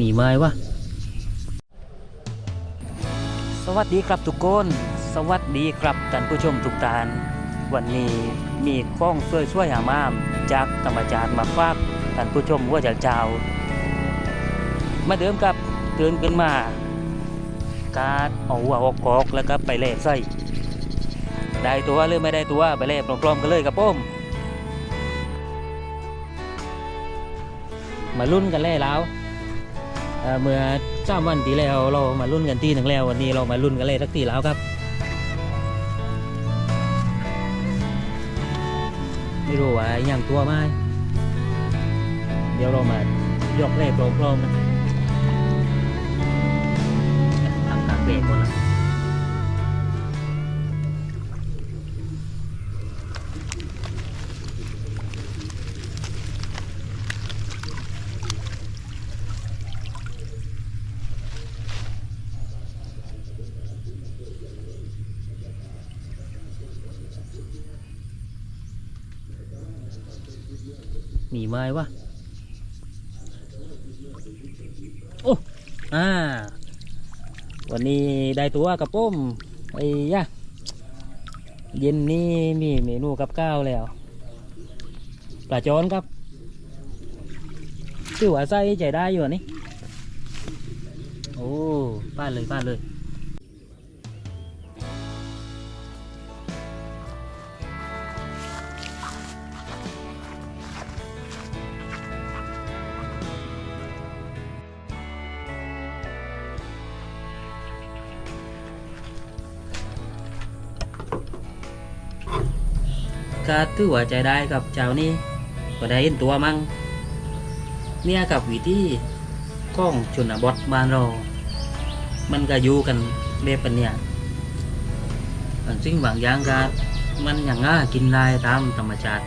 มีไหมวะสวัสดีครับทุกคน สวัสดีครับท่านผู้ชมทุกท่าน วันนี้มีข้องช่วยช่วยหามาม จากธรรมจารย์มาฝากท่านผู้ชมว่าจะเจ้า มาเดิมกับเตื่นขึ้นมา การเอาหัวออกกอกแล้วก็ไปเล่ใส่ได้ตัวหรือไม่ได้ตัวไปเล่พร้อมๆกันเลยครับผม มาลุ้นกันแล้วเอ่อเมื่อสามวันที่แล้วเรามาลุ้นกันทีหนึ่งแล้ว วันนี้เรามาลุ้นกันเลยสักทีแล้วครับ ไม่รู้ว่าอย่างตัวไหมเดี๋ยวเรามายกเล่พร้อมๆนะ มีไหมวะโอ้อ่าวันนี้ได้ตัวกับป้มไอ้ยะเย็นนี้มีเมนูกับข้าวแล้วปลาจอนครับชื่อว่าไส้ใจได้อยู่นี่โอ้ป้าเลยป้าเลย ก็ถือว่าใจได้กับเจ้านี่ก็ได้เห็นตัวมั่งเนี่ยกับวิธีข้องชนบทบ้านเรา มันก็อยู่กันแบบปันเนี่ยบางสิ่งบางอย่างก็มันอย่างง่ากินได้ตามธรรมชาติ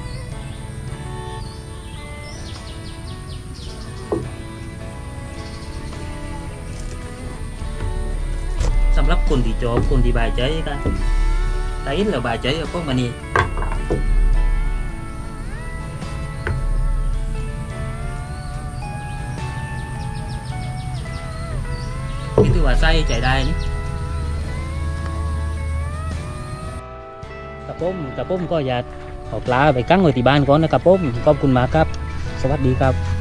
สำหรับคนที่ชอบคนที่บายใจกันแต่เห็นแล้วบายใจก็พวกมันนี่ นี่ถือว่าใส่ใจได้นี่กระปุ้มกระปุ้มก็อย่าเอาปลาไปกั้งไว้ที่บ้านก่อนนะกระปุ้มขอบคุณมากครับ สวัสดีครับ